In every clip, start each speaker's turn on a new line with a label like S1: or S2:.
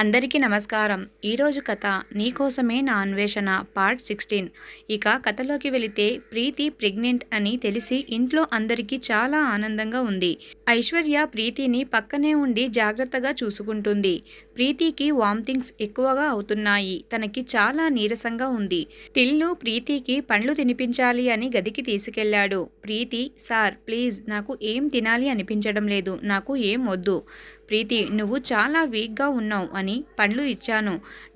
S1: అందరికీ నమస్కారం. ఈరోజు కథ నీకోసమే నా అన్వేషణ పార్ట్ సిక్స్టీన్. ఇక కథలోకి వెళితే ప్రీతి ప్రెగ్నెంట్ అని తెలిసి ఇంట్లో అందరికీ చాలా ఆనందంగా ఉంది. ఐశ్వర్య ప్రీతిని పక్కనే ఉండి జాగ్రత్తగా చూసుకుంటుంది. ప్రీతికి వామిటింగ్స్ ఎక్కువగా అవుతున్నాయి. తనకి చాలా నీరసంగా ఉంది. తిల్లు ప్రీతికి పండ్లు తినిపించాలి అని గదికి తీసుకెళ్ళాడు ప్రీతి సార్ ప్లీజ్ నాకు ఏం తినాలి అనిపించడం లేదు. నాకు ఏం వద్దు. ప్రీతి నువ్వు చాలా వీక్గా ఉన్నావు అని పండ్లు ఇచ్చాను.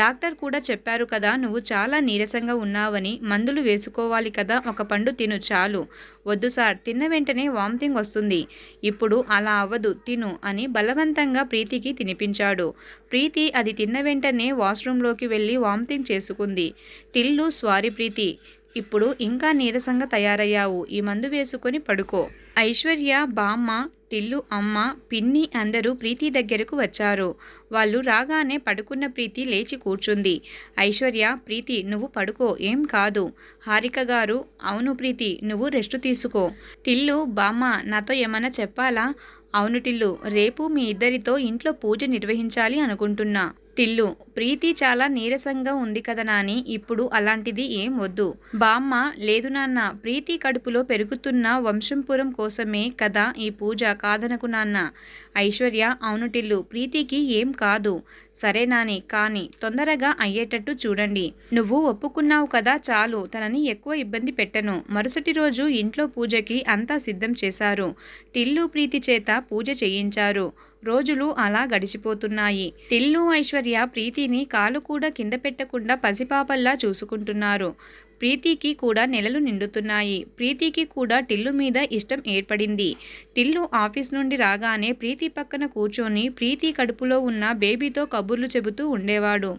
S1: డాక్టర్ కూడా చెప్పారు కదా నువ్వు చాలా నీరసంగా ఉన్నావని మందులు వేసుకోవాలి కదా ఒక పండు తిను చాలు. వద్దు సార్ తిన్న వెంటనే వామిటింగ్ వస్తుంది. ఇప్పుడు అలా అవ్వదు తిను అని బలవంతంగా ప్రీతికి తినిపించాడు. ప్రీతి అది తిన్న వెంటనే వాష్రూంలోకి వెళ్ళి వామిటింగ్ చేసుకుంది. టిల్లు స్వారీ ప్రీతి ఇప్పుడు ఇంకా నీరసంగా తయారయ్యావు ఈ మందు వేసుకొని పడుకో. ఐశ్వర్య బామ్మ టిల్లు అమ్మ పిన్ని అందరూ ప్రీతి దగ్గరకు వచ్చారు. వాళ్ళు రాగానే పడుకున్న ప్రీతి లేచి కూర్చుంది. ఐశ్వర్య ప్రీతి నువ్వు పడుకో ఏం కాదు. హారిక గారు అవును ప్రీతి నువ్వు రెస్ట్ తీసుకో. టిల్లు బామ్మ నాతో ఏమైనా చెప్పాలా? అవును టిల్లు రేపు మీ ఇద్దరితో ఇంట్లో పూజ నిర్వహించాలి అనుకుంటున్నా. టిల్లు ప్రీతి చాలా నీరసంగా ఉంది కదా నాని ఇప్పుడు అలాంటిది ఏం వద్దు. బామ్మ లేదు నాన్న ప్రీతి కడుపులో పెరుగుతున్న వంశంపురం కోసమే కదా ఈ పూజ కాదనకు నాన్న. ఐశ్వర్య అవును టిల్లు ప్రీతికి ఏం కాదు. సరే నాని కానీ తొందరగా అయ్యేటట్టు చూడండి. నువ్వు ఒప్పుకున్నావు కదా చాలు తనని ఎక్కువ ఇబ్బంది పెట్టను. మరుసటి రోజు ఇంట్లో పూజకి అంతా సిద్ధం చేశారు. టిల్లు ప్రీతి చేత పూజ చేయించారు. రోజులు అలా గడిచిపోతున్నాయి. టిల్లు ఐశ్వర్య ప్రీతిని కాలు కూడా కింద పెట్టకుండా పసిపాపల్లా చూసుకుంటున్నారు. ప్రీతికి కూడా నెలలు నిండుతున్నాయి. ప్రీతికి కూడా టిల్లు మీద ఇష్టం ఏర్పడింది. టిల్లు ఆఫీస్ నుండి రాగానే ప్రీతి పక్కన కూర్చొని ప్రీతి కడుపులో ఉన్న బేబీతో కబుర్లు చెబుతూ ఉండేవాడు.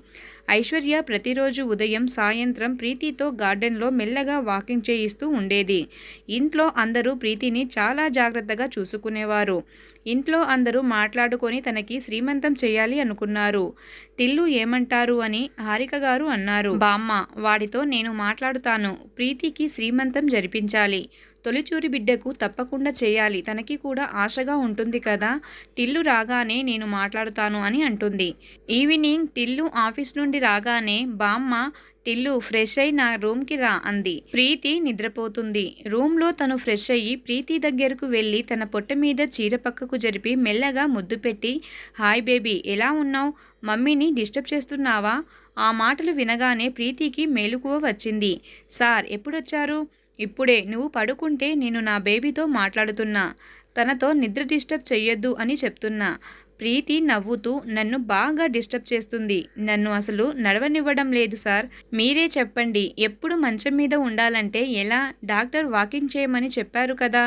S1: ఐశ్వర్య ప్రతిరోజు ఉదయం సాయంత్రం ప్రీతితో గార్డెన్లో మెల్లగా వాకింగ్ చేయిస్తూ ఉండేది. ఇంట్లో అందరూ ప్రీతిని చాలా జాగ్రత్తగా చూసుకునేవారు. ఇంట్లో అందరూ మాట్లాడుకొని తనకి శ్రీమంతం చేయాలి అనుకున్నారు. టిల్లు ఏమంటారు అని హారిక గారు అన్నారు. బామ్మ వాడితో నేను మాట్లాడుతాను. ప్రీతికి శ్రీమంతం జరిపించాలి. తొలిచూరి బిడ్డకు తప్పకుండా చేయాలి. తనకి కూడా ఆశగా ఉంటుంది కదా. టిల్లు రాగానే నేను మాట్లాడుతాను అని అంటుంది. ఈవినింగ్ టిల్లు ఆఫీస్ నుండి రాగానే బామ్మ టిల్లు ఫ్రెష్ అయి నా రూమ్కి రా అంది. ప్రీతి నిద్రపోతుంది. రూమ్లో తను ఫ్రెష్ అయ్యి ప్రీతి దగ్గరకు వెళ్ళి తన పొట్ట మీద చీర పక్కకు జరిపి మెల్లగా ముద్దు పెట్టి హాయ్ బేబీ ఎలా ఉన్నావు? మమ్మీని డిస్టర్బ్ చేస్తున్నావా? ఆ మాటలు వినగానే ప్రీతికి మేలుకువ వచ్చింది. సార్ ఎప్పుడొచ్చారు? ఇప్పుడే నువ్వు పడుకుంటే నేను నా బేబీతో మాట్లాడుతున్నా. తనతో నిద్ర డిస్టర్బ్ చెయ్యొద్దు అని చెప్తున్నా. ప్రీతి నవ్వుతూ నన్ను బాగా డిస్టర్బ్ చేస్తుంది. నన్ను అసలు నడవనివ్వడం లేదు సార్. మీరే చెప్పండి. ఎప్పుడు మంచం మీద ఉండాలంటే ఎలా? డాక్టర్ వాకింగ్ చేయమని చెప్పారు కదా.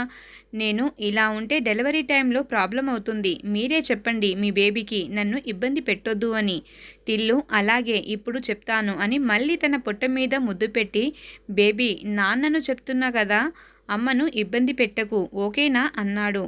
S1: నేను ఇలా ఉంటే డెలివరీ టైంలో ప్రాబ్లం అవుతుంది. మీరే చెప్పండి మీ బేబీకి. నన్ను ఇబ్బంది పెట్టొద్దు అని. టిల్లు అలాగే ఇప్పుడు చెప్తాను అని మళ్ళీ తన పొట్ట మీద ముద్దు పెట్టి బేబీ నాన్నను చెప్తున్నా కదా. అమ్మను ఇబ్బంది పెట్టకు. ఓకేనా? అన్నాడు.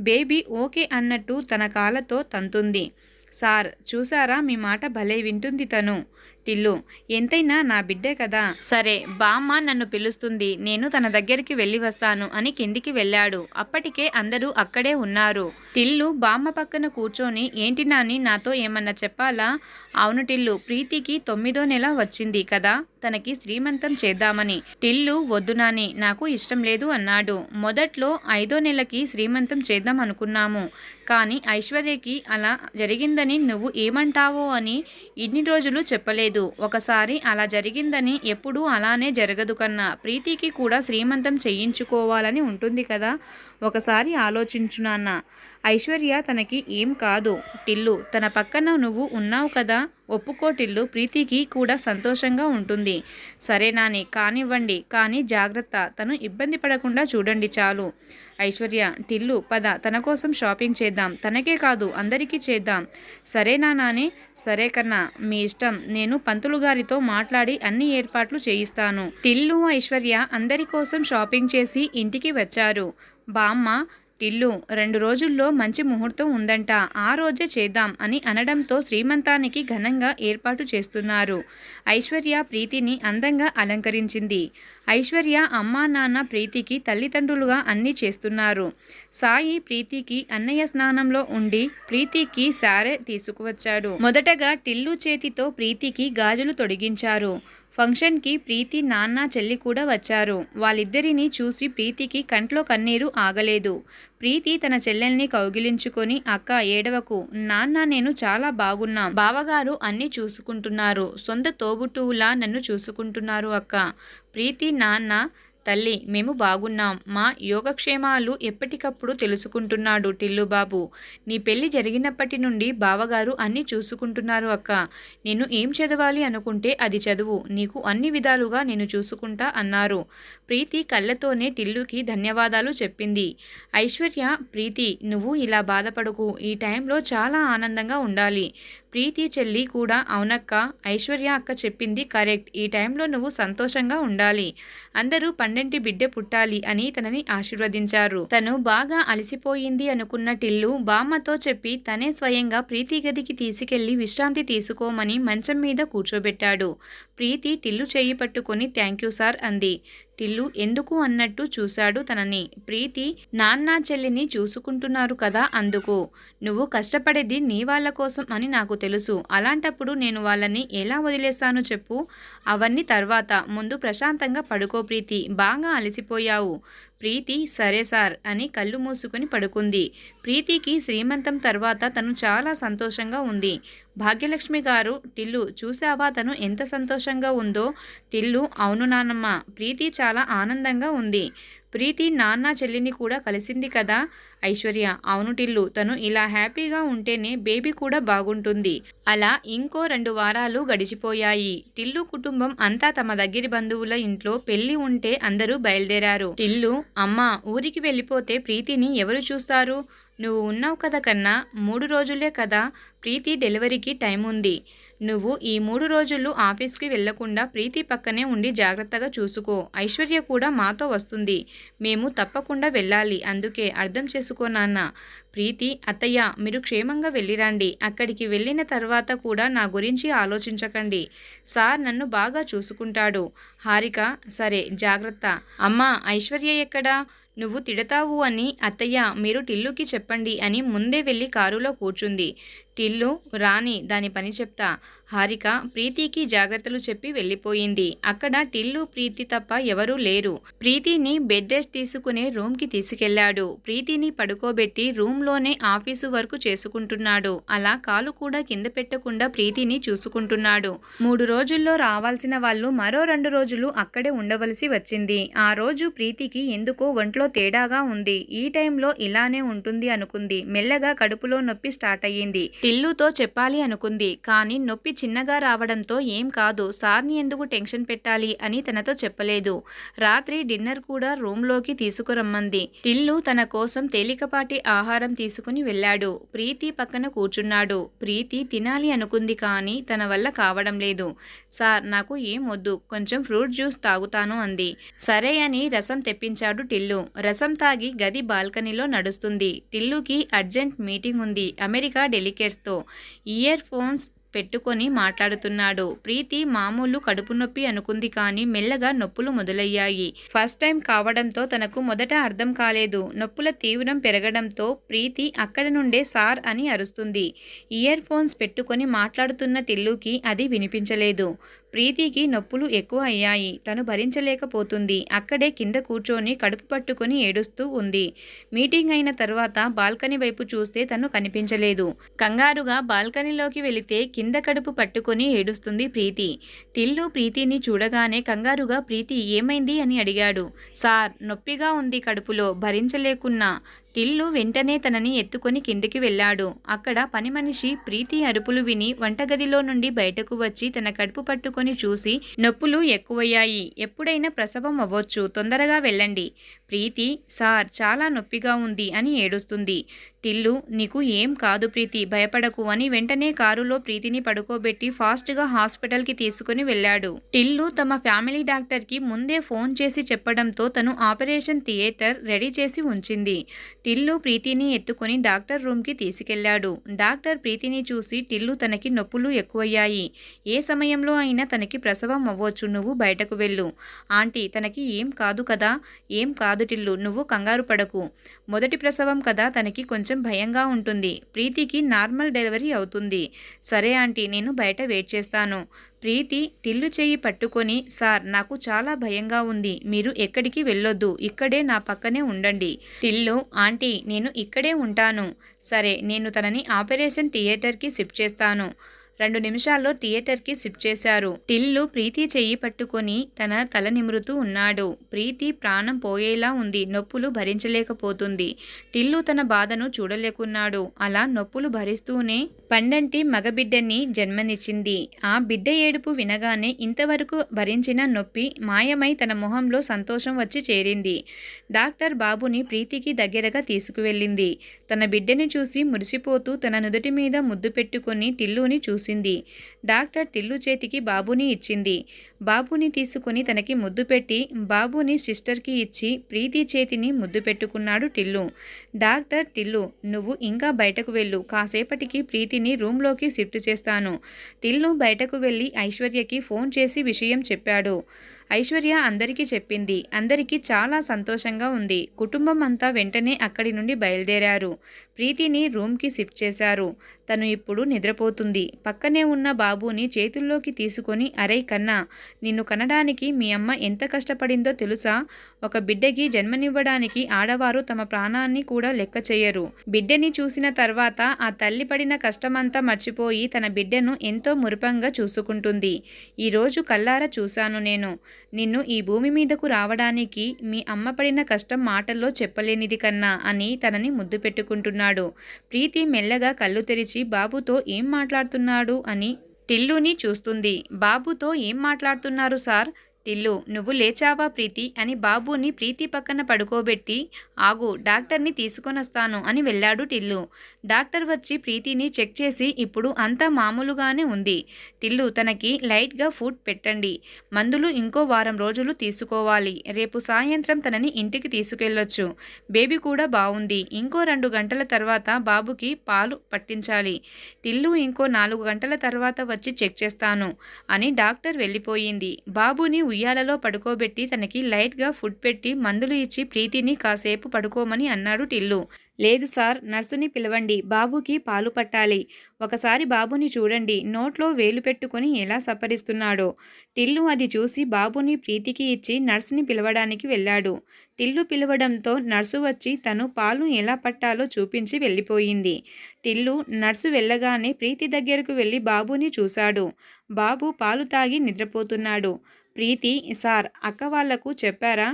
S1: బేబీ ఓకే అన్నట్టు తన కాళ్ళతో తంతుంది. సార్ చూసారా? మీ మాట భలే వింటుంది తను. టిల్లు ఎంతైనా నా బిడ్డే కదా. సరే బామ్మ నన్ను పిలుస్తుంది. నేను తన దగ్గరికి వెళ్ళి వస్తాను అని కిందికి వెళ్ళాడు. అప్పటికే అందరూ అక్కడే ఉన్నారు. టిల్లు బామ్మ పక్కన కూర్చొని ఏంటి నాని నాతో ఏమన్నా చెప్పాలా? అవును టిల్లు ప్రీతికి తొమ్మిదో నెల వచ్చింది కదా. తనకి శ్రీమంతం చేద్దామని. టిల్లు వద్దు నాని నాకు ఇష్టం లేదు అన్నాడు. మొదట్లో ఐదో నెలకి శ్రీమంతం చేద్దాం అనుకున్నాము. కానీ ఐశ్వర్యకి అలా జరిగిందని నువ్వు ఏమంటావో అని ఇన్ని రోజులు చెప్పలేదు. ఒకసారి అలా జరిగిందని ఎప్పుడూ అలానే జరగదు కన్నా ప్రీతికి కూడా శ్రీమంతం చేయించుకోవాలని ఉంటుంది కదా? ఒకసారి ఆలోచించు నాన్న. ఐశ్వర్య తనకి ఏం కాదు. టిల్లు తన పక్కన నువ్వు ఉన్నావు కదా? ఒప్పుకో టిల్లు ప్రీతికి కూడా సంతోషంగా ఉంటుంది. సరే నాని కానివ్వండి కానీ జాగ్రత్త. తను ఇబ్బంది పడకుండా చూడండి చాలు. ఐశ్వర్య టిల్లు పద. తన కోసం షాపింగ్ చేద్దాం. తనకే కాదు అందరికీ చేద్దాం. సరేనా నాని? సరే కన్నా. మీ ఇష్టం. నేను పంతులు గారితో మాట్లాడి అన్ని ఏర్పాట్లు చేయిస్తాను. టిల్లు ఐశ్వర్య అందరి కోసం షాపింగ్ చేసి ఇంటికి వచ్చారు. బామ్మ టిల్లు రెండు రోజుల్లో మంచి ముహూర్తం ఉందంట ఆ రోజే చేద్దాం అని అనడంతో శ్రీమంతానికి ఘనంగా ఏర్పాటు చేస్తున్నారు. ఐశ్వర్య ప్రీతిని అందంగా అలంకరించింది. ఐశ్వర్య అమ్మా నాన్న ప్రీతికి తల్లిదండ్రులుగా అన్నీ చేస్తున్నారు. సాయి ప్రీతికి అన్నయ్య స్నానంలో ఉండి ప్రీతికి సారే తీసుకువచ్చాడు. మొదటగా టిల్లు చేతితో ప్రీతికి గాజులు తొడిగించారు. ఫంక్షన్కి ప్రీతి నాన్న చెల్లి కూడా వచ్చారు. వాళ్ళిద్దరినీ చూసి ప్రీతికి కంట్లో కన్నీరు ఆగలేదు. ప్రీతి తన చెల్లెల్ని కౌగిలించుకొని అక్క ఏడవకు. నాన్న నేను చాలా బాగున్నా. బావగారు అన్నీ చూసుకుంటున్నారు. సొంత తోబుట్టువులా నన్ను చూసుకుంటున్నారు అక్క. ప్రీతి నాన్న తల్లి మేము బాగున్నాం. మా యోగక్షేమాలు ఎప్పటికప్పుడు తెలుసుకుంటున్నాడు టిల్లుబాబు. నీ పెళ్ళి జరిగినప్పటి నుండి బావగారు అన్నీ చూసుకుంటున్నారు అక్క. నేను ఏం చదవాలి అనుకుంటే అది చదువు. నీకు అన్ని విధాలుగా నేను చూసుకుంటా అన్నారు. ప్రీతి కళ్ళతోనే టిల్లుకి ధన్యవాదాలు చెప్పింది. ఐశ్వర్య ప్రీతి నువ్వు ఇలా బాధపడకు. ఈ టైంలో చాలా ఆనందంగా ఉండాలి. ప్రీతి చెల్లి కూడా అవునక్క ఐశ్వర్య అక్క చెప్పింది కరెక్ట్. ఈ టైంలో నువ్వు సంతోషంగా ఉండాలి. అందరూ పండంటి బిడ్డ పుట్టాలి అని తనని ఆశీర్వదించారు. తను బాగా అలసిపోయింది అనుకున్న టిల్లు బామ్మతో చెప్పి తనే స్వయంగా ప్రీతి గదికి తీసుకెళ్ళి విశ్రాంతి తీసుకోమని మంచం మీద కూర్చోబెట్టాడు. ప్రీతి టిల్లు చేయి పట్టుకొని థ్యాంక్ యూ సార్ అంది. టిల్లు ఎందుకు అన్నట్టు చూశాడు తనని. ప్రీతి నాన్న చెల్లిని చూసుకుంటున్నారు కదా అందుకు. నువ్వు కష్టపడేది నీ వాళ్ళ కోసం అని నాకు తెలుసు. అలాంటప్పుడు నేను వాళ్ళని ఎలా వదిలేస్తాను చెప్పు. అవన్నీ తర్వాత. ముందు ప్రశాంతంగా పడుకో ప్రీతి. బాగా అలసిపోయావు. ప్రీతి సరే సార్ అని కళ్ళు మూసుకొని పడుకుంది. ప్రీతికి శ్రీమంతం తర్వాత తను చాలా సంతోషంగా ఉంది. భాగ్యలక్ష్మి గారు టిల్లు చూసావా తను ఎంత సంతోషంగా ఉందో? టిల్లు అవును నానమ్మ ప్రీతి చాలా ఆనందంగా ఉంది. ప్రీతి నాన్న చెల్లిని కూడా కలిసింది కదా? ఐశ్వర్య అవును టిల్లు. తను ఇలా హ్యాపీగా ఉంటేనే బేబీ కూడా బాగుంటుంది. అలా ఇంకో రెండు వారాలు గడిచిపోయాయి. టిల్లు కుటుంబం అంతా తమ దగ్గరి బంధువుల ఇంట్లో పెళ్ళి ఉంటే అందరూ బయలుదేరారు. టిల్లు అమ్మ ఊరికి వెళ్ళిపోతే ప్రీతిని ఎవరు చూస్తారు? నువ్వు ఉన్నావు కదా కన్నా మూడు రోజులే కదా ప్రీతి డెలివరీకి టైం ఉంది నువ్వు ఈ మూడు రోజులు ఆఫీస్కి వెళ్ళకుండా ప్రీతి పక్కనే ఉండి జాగ్రత్తగా చూసుకో. ఐశ్వర్య కూడా మాతో వస్తుంది. మేము తప్పకుండా వెళ్ళాలి. అందుకే అర్థం చేసుకో నాన్న. ప్రీతి అత్తయ్య మీరు క్షేమంగా వెళ్ళిరండి. అక్కడికి వెళ్ళిన తర్వాత కూడా నా గురించి ఆలోచించకండి. సార్ నన్ను బాగా చూసుకుంటాడు. హారిక సరే జాగ్రత్త. అమ్మా ఐశ్వర్య ఎక్కడా? నువ్వు తిడతావు అని అత్తయ్య మీరు టిల్లుకి చెప్పండి అని ముందే వెళ్ళి కారులో కూర్చుంది. టిల్లు రాణి దాని పని చెప్తా. హారిక ప్రీతికి జాగ్రత్తలు చెప్పి వెళ్ళిపోయింది. అక్కడ టిల్లు ప్రీతి తప్ప ఎవరూ లేరు. ప్రీతిని బెడ్ రెస్ట్ తీసుకునే రూమ్కి తీసుకెళ్ళాడు ప్రీతిని పడుకోబెట్టి రూమ్లోనే ఆఫీసు వరకు చేసుకుంటున్నాడు. అలా కాలు కూడా కింద పెట్టకుండా ప్రీతిని చూసుకుంటున్నాడు. మూడు రోజుల్లో రావాల్సిన వాళ్ళు మరో రెండు రోజులు అక్కడే ఉండవలసి వచ్చింది. ఆ రోజు ప్రీతికి ఎందుకో ఒంట్లో తేడాగా ఉంది. ఈ టైంలో ఇలానే ఉంటుంది అనుకుంది. మెల్లగా కడుపులో నొప్పి స్టార్ట్ అయ్యింది. టిల్లుతో చెప్పాలి అనుకుంది. కానీ నొప్పి చిన్నగా రావడంతో ఏం కాదు సార్ని ఎందుకు టెన్షన్ పెట్టాలి అని తనతో చెప్పలేదు. రాత్రి డిన్నర్ కూడా రూమ్లోకి తీసుకురమ్మంది. టిల్లు తన కోసం తేలికపాటి ఆహారం తీసుకుని వెళ్ళాడు. ప్రీతి పక్కన కూర్చున్నాడు. ప్రీతి తినాలి అనుకుంది కానీ తన వల్ల కావడం లేదు. సార్ నాకు ఏం వద్దు కొంచెం ఫ్రూట్ జ్యూస్ తాగుతాను అంది. సరే అని రసం తెప్పించాడు టిల్లు. రసం తాగి గది బాల్కనీలో నడుస్తుంది. టిల్లుకి అర్జెంట్ మీటింగ్ ఉంది. అమెరికా డెలికేట్స్ డెలికేట్స్తో ఇయర్ ఫోన్స్ పెట్టుకొని మాట్లాడుతున్నాడు. ప్రీతి మామూలు కడుపు నొప్పి అనుకుంది కానీ మెల్లగా నొప్పులు మొదలయ్యాయి. ఫస్ట్ టైం కావడంతో తనకు మొదట అర్థం కాలేదు. నొప్పుల తీవ్రం పెరగడంతో ప్రీతి అక్కడ నుండే సార్ అని అరుస్తుంది. ఇయర్ ఫోన్స్ పెట్టుకొని మాట్లాడుతున్న టిల్లుకి అది వినిపించలేదు. ప్రీతికి నొప్పులు ఎక్కువ అయ్యాయి తను భరించలేకపోతుంది. అక్కడే కింద కూర్చొని కడుపు పట్టుకొని ఏడుస్తూ ఉంది. మీటింగ్ అయిన తర్వాత బాల్కనీ వైపు చూస్తే తను కనిపించలేదు. కంగారుగా బాల్కనీలోకి వెళితే కింద కడుపు పట్టుకొని ఏడుస్తుంది ప్రీతి. టిల్లు ప్రీతిని చూడగానే కంగారుగా ప్రీతి ఏమైంది? అని అడిగాడు. సార్ నొప్పిగా ఉంది కడుపులో. భరించలేకున్నా. టిల్లు వెంటనే తనని ఎత్తుకొని కిందికి వెళ్ళాడు. అక్కడ పని మనిషి ప్రీతి అరుపులు విని వంటగదిలో నుండి బయటకు వచ్చి తన కడుపు పట్టుకొని చూసి నొప్పులు ఎక్కువయ్యాయి. ఎప్పుడైనా ప్రసవం అవ్వొచ్చు. తొందరగా వెళ్ళండి. ప్రీతి సార్ చాలా నొప్పిగా ఉంది అని ఏడుస్తుంది. టిల్లు నీకు ఏం కాదు ప్రీతి భయపడకు అని వెంటనే కారులో ప్రీతిని పడుకోబెట్టి ఫాస్ట్గా హాస్పిటల్కి తీసుకుని వెళ్ళాడు. టిల్లు తమ ఫ్యామిలీ డాక్టర్కి ముందే ఫోన్ చేసి చెప్పడంతో తను ఆపరేషన్ థియేటర్ రెడీ చేసి ఉంచింది. టిల్లు ప్రీతిని ఎత్తుకొని డాక్టర్ రూమ్కి తీసుకెళ్ళాడు డాక్టర్ ప్రీతిని చూసి టిల్లు తనకి నొప్పులు ఎక్కువయ్యాయి. ఏ సమయంలో అయినా తనకి ప్రసవం అవ్వచ్చు నువ్వు బయటకు వెళ్ళు. ఆంటీ తనకి ఏం కాదు కదా? ఏం కాదు టిల్లు నువ్వు కంగారు పడకు. మొదటి ప్రసవం కదా తనకి కొంచెం భయంగా ఉంటుంది. ప్రీతికి నార్మల్ డెలివరీ అవుతుంది. సరే ఆంటీ నేను బయట వెయిట్ చేస్తాను. ప్రీతి టిల్లు చేయి పట్టుకొని సార్ నాకు చాలా భయంగా ఉంది. మీరు ఎక్కడికి వెళ్ళొద్దు. ఇక్కడే నా పక్కనే ఉండండి. టిల్లు ఆంటీ నేను ఇక్కడే ఉంటాను. సరే నేను తనని ఆపరేషన్ థియేటర్కి షిఫ్ట్ చేస్తాను. రెండు నిమిషాల్లో థియేటర్కి షిఫ్ట్ చేశారు. టిల్లు ప్రీతి చెయ్యి పట్టుకొని తన తల నిమురుతూ ఉన్నాడు. ప్రీతి ప్రాణం పోయేలా ఉంది. నొప్పులు భరించలేకపోతుంది. టిల్లు తన బాధను చూడలేకున్నాడు. అలా నొప్పులు భరిస్తూనే పండంటి మగబిడ్డని జన్మనిచ్చింది. ఆ బిడ్డ ఏడుపు వినగానే ఇంతవరకు భరించిన నొప్పి మాయమై తన మొహంలో సంతోషం వచ్చి చేరింది. డాక్టర్ బాబుని ప్రీతికి దగ్గరగా తీసుకువెళ్ళింది. తన బిడ్డని చూసి మురిసిపోతూ తన నుదుటి మీద ముద్దు పెట్టుకుని టిల్లుని చూసింది. డాక్టర్ టిల్లు చేతికి బాబుని ఇచ్చింది. బాబుని తీసుకుని తనకి ముద్దు పెట్టి బాబుని సిస్టర్కి ఇచ్చి ప్రీతి చేతిని ముద్దు పెట్టుకున్నాడు టిల్లు. డాక్టర్ టిల్లు నువ్వు ఇంకా బయటకు వెళ్ళు. కాసేపటికి ప్రీతి ప్రీతిని రూమ్లోకి షిఫ్ట్ చేస్తాను. టిల్ను బయటకు వెళ్ళి ఐశ్వర్యకి ఫోన్ చేసి విషయం చెప్పాడు. ఐశ్వర్య అందరికీ చెప్పింది. అందరికీ చాలా సంతోషంగా ఉంది. కుటుంబం అంతా వెంటనే అక్కడి నుండి బయలుదేరారు. ప్రీతిని రూమ్కి షిఫ్ట్ చేశారు. తను ఇప్పుడు నిద్రపోతుంది. పక్కనే ఉన్న బాబుని చేతుల్లోకి తీసుకొని అరే కన్నా నిన్ను కనడానికి మీ అమ్మ ఎంత కష్టపడిందో తెలుసా? ఒక బిడ్డకి జన్మనివ్వడానికి ఆడవారు తమ ప్రాణాన్ని కూడా లెక్క చేయరు. బిడ్డని చూసిన తర్వాత ఆ తల్లి పడిన కష్టమంతా మర్చిపోయి తన బిడ్డను ఎంతో మురిపంగా చూసుకుంటుంది. ఈరోజు కల్లారా చూశాను నేను. నిన్ను ఈ భూమి మీదకు రావడానికి మీ అమ్మ పడిన కష్టం మాటల్లో చెప్పలేనిది కన్నా అని తనని ముద్దు పెట్టుకుంటున్నాడు. ప్రీతి మెల్లగా కళ్ళు తెరిచి బాబుతో ఏం మాట్లాడుతున్నాడు అని టిల్లుని చూస్తుంది. బాబుతో ఏం మాట్లాడుతున్నారు సార్? టిల్లు నువ్వు లేచావా ప్రీతి అని బాబుని ప్రీతి పక్కన పడుకోబెట్టి ఆగు డాక్టర్ని తీసుకొనొస్తాను అని వెళ్ళాడు టిల్లు డాక్టర్ వచ్చి ప్రీతిని చెక్ చేసి ఇప్పుడు అంతా మామూలుగానే ఉంది. టిల్లు తనకి లైట్గా ఫుడ్ పెట్టండి. మందులు ఇంకో వారం రోజులు తీసుకోవాలి. రేపు సాయంత్రం తనని ఇంటికి తీసుకెళ్ళొచ్చు. బేబీ కూడా బాగుంది ఇంకో రెండు గంటల తర్వాత బాబుకి పాలు పట్టించాలి. టిల్లు ఇంకో నాలుగు గంటల తర్వాత వచ్చి చెక్ చేస్తాను అని డాక్టర్ వెళ్ళిపోయింది. బాబుని ఉయ్యాలలో పడుకోబెట్టి తనకి లైట్గా ఫుడ్ పెట్టి మందులు ఇచ్చి ప్రీతిని కాసేపు పడుకోమని అన్నాడు టిల్లు. లేదు సార్ నర్సుని పిలవండి బాబుకి పాలు పట్టాలి. ఒకసారి బాబుని చూడండి నోట్లో వేలు పెట్టుకొని ఎలా సపరిస్తున్నాడో. టిల్లు అది చూసి బాబుని ప్రీతికి ఇచ్చి నర్సుని పిలవడానికి వెళ్ళాడు. టిల్లు పిలవడంతో నర్సు వచ్చి తను పాలు ఎలా పట్టాలో చూపించి వెళ్ళిపోయింది. టిల్లు నర్సు వెళ్ళగానే ప్రీతి దగ్గరకు వెళ్ళి బాబుని చూశాడు. బాబు పాలు తాగి నిద్రపోతున్నాడు. ప్రీతి సార్ అక్క వాళ్ళకు చెప్పారా?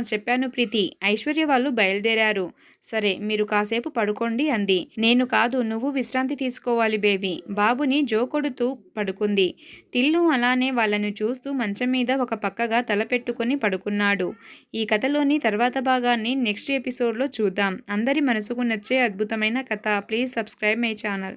S1: చెప్పాను ప్రీతి. ఐశ్వర్య వాళ్ళు బయలుదేరారు. సరే మీరు కాసేపు పడుకోండి అంది. నేను కాదు నువ్వు విశ్రాంతి తీసుకోవాలి బేబీ. బాబుని జోకొడుతూ పడుకుంది. టిల్లు అలానే వాళ్ళను చూస్తూ మంచం మీద ఒక పక్కగా తల పెట్టుకుని పడుకున్నాడు. ఈ కథలోని తర్వాత భాగాన్ని నెక్స్ట్ ఎపిసోడ్లో చూద్దాం. అందరి మనసుకు నచ్చే అద్భుతమైన కథ. Please subscribe my channel.